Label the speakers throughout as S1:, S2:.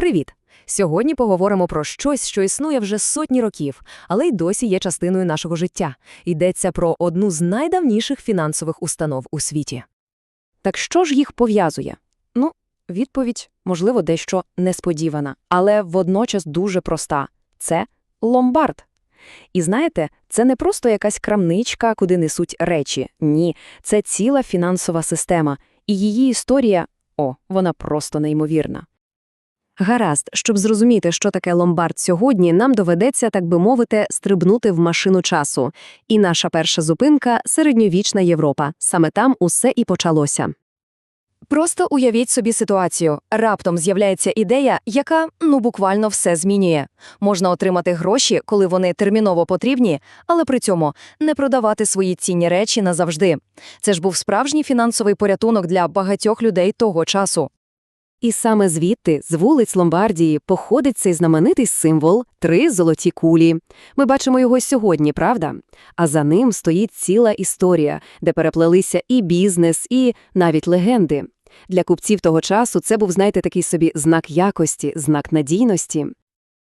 S1: Привіт! Сьогодні поговоримо про щось, що існує вже сотні років, але й досі є частиною нашого життя. Йдеться про одну з найдавніших фінансових установ у світі. Так що ж їх пов'язує? Ну, відповідь, можливо, дещо несподівана, але водночас дуже проста – це ломбард. І знаєте, це не просто якась крамничка, куди несуть речі. Ні, це ціла фінансова система, і її історія, о, вона просто неймовірна. Гаразд, щоб зрозуміти, що таке ломбард сьогодні, нам доведеться, так би мовити, стрибнути в машину часу. І наша перша зупинка – середньовічна Європа. Саме там усе і почалося. Просто уявіть собі ситуацію. Раптом з'являється ідея, яка, ну, буквально все змінює. Можна отримати гроші, коли вони терміново потрібні, але при цьому не продавати свої цінні речі назавжди. Це ж був справжній фінансовий порятунок для багатьох людей того часу. І саме звідти, з вулиць Ломбардії, походить цей знаменитий символ – три золоті кулі. Ми бачимо його сьогодні, правда? А за ним стоїть ціла історія, де переплелися і бізнес, і навіть легенди. Для купців того часу це був, знаєте, такий собі знак якості, знак надійності.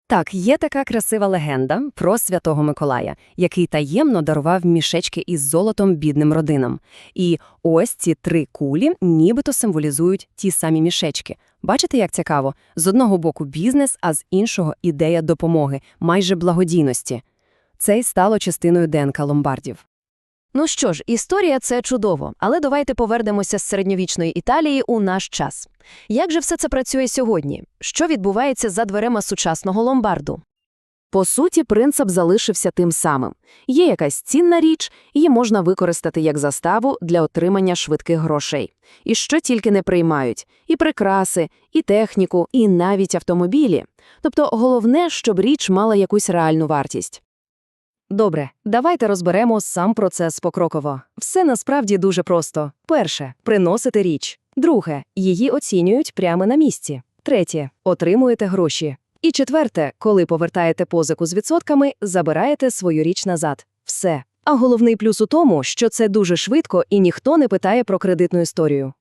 S1: Так, є така красива легенда про святого Миколая, який таємно дарував мішечки із золотом бідним родинам. І ось ці три кулі нібито символізують ті самі мішечки. Бачите, як цікаво? З одного боку бізнес, а з іншого ідея допомоги, майже благодійності. Це й стало частиною ДНК ломбардів. Ну що ж, історія це чудово, але давайте повернемося з середньовічної Італії у наш час. Як же все це працює сьогодні? Що відбувається за дверима сучасного ломбарду? По суті, принцип залишився тим самим. Є якась цінна річ, її можна використати як заставу для отримання швидких грошей. І що тільки не приймають – і прикраси, і техніку, і навіть автомобілі. Тобто головне, щоб річ мала якусь реальну вартість. Добре, давайте розберемо сам процес покроково. Все насправді дуже просто. Перше – приносите річ. Друге – її оцінюють прямо на місці. Третє – отримуєте гроші. І четверте, коли повертаєте позику з відсотками, забираєте свою річ назад. Все. А головний плюс у тому, що це дуже швидко і ніхто не питає про кредитну історію.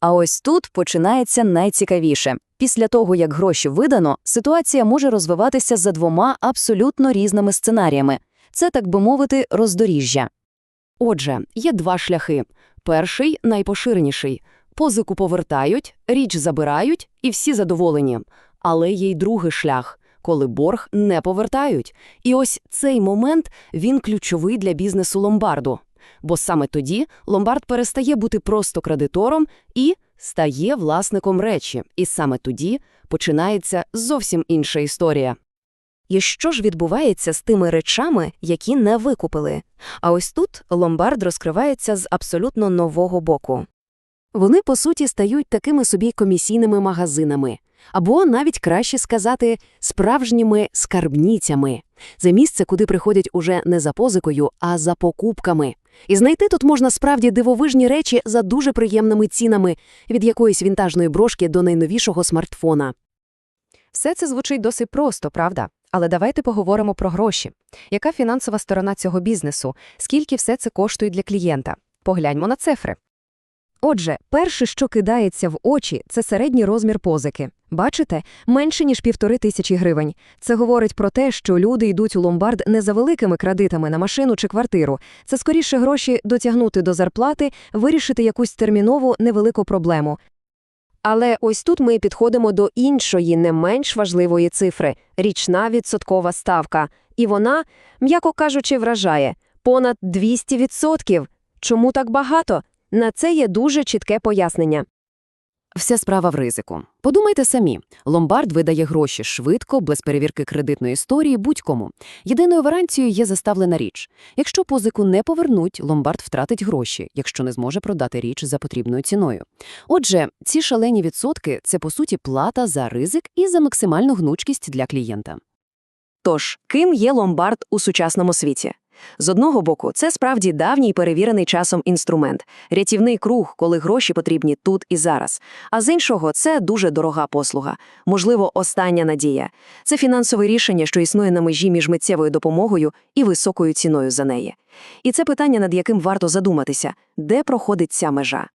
S1: А ось тут починається найцікавіше. Після того, як гроші видано, ситуація може розвиватися за двома абсолютно різними сценаріями. Це, так би мовити, роздоріжжя. Отже, є два шляхи. Перший – найпоширеніший. Позику повертають, річ забирають, і всі задоволені. Але є й другий шлях, коли борг не повертають. І ось цей момент, він ключовий для бізнесу ломбарду. Бо саме тоді ломбард перестає бути просто кредитором і стає власником речі. І саме тоді починається зовсім інша історія. І що ж відбувається з тими речами, які не викупили? А ось тут ломбард розкривається з абсолютно нового боку. Вони, по суті, стають такими собі комісійними магазинами, або, навіть краще сказати, справжніми скарбніцями. Це місце, куди приходять уже не за позикою, а за покупками. І знайти тут можна справді дивовижні речі за дуже приємними цінами, від якоїсь вінтажної брошки до найновішого смартфона. Все це звучить досить просто, правда? Але давайте поговоримо про гроші. Яка фінансова сторона цього бізнесу? Скільки все це коштує для клієнта? Погляньмо на цифри. Отже, перше, що кидається в очі, це середній розмір позики. Бачите, менше ніж півтори тисячі гривень. Це говорить про те, що люди йдуть у ломбард не за великими кредитами на машину чи квартиру. Це скоріше гроші дотягнути до зарплати, вирішити якусь термінову невелику проблему. Але ось тут ми підходимо до іншої, не менш важливої цифри річна відсоткова ставка. І вона, м'яко кажучи, вражає понад 200%. Чому так багато? На це є дуже чітке пояснення. Вся справа в ризику. Подумайте самі. Ломбард видає гроші швидко, без перевірки кредитної історії будь-кому. Єдиною варіантією є заставлена річ. Якщо позику не повернуть, ломбард втратить гроші, якщо не зможе продати річ за потрібною ціною. Отже, ці шалені відсотки – це, по суті, плата за ризик і за максимальну гнучкість для клієнта. Тож, ким є ломбард у сучасному світі? З одного боку, це справді давній перевірений часом інструмент, рятівний круг, коли гроші потрібні тут і зараз. А з іншого, це дуже дорога послуга, можливо, остання надія. Це фінансове рішення, що існує на межі між миттєвою допомогою і високою ціною за неї. І це питання, над яким варто задуматися, де проходить ця межа.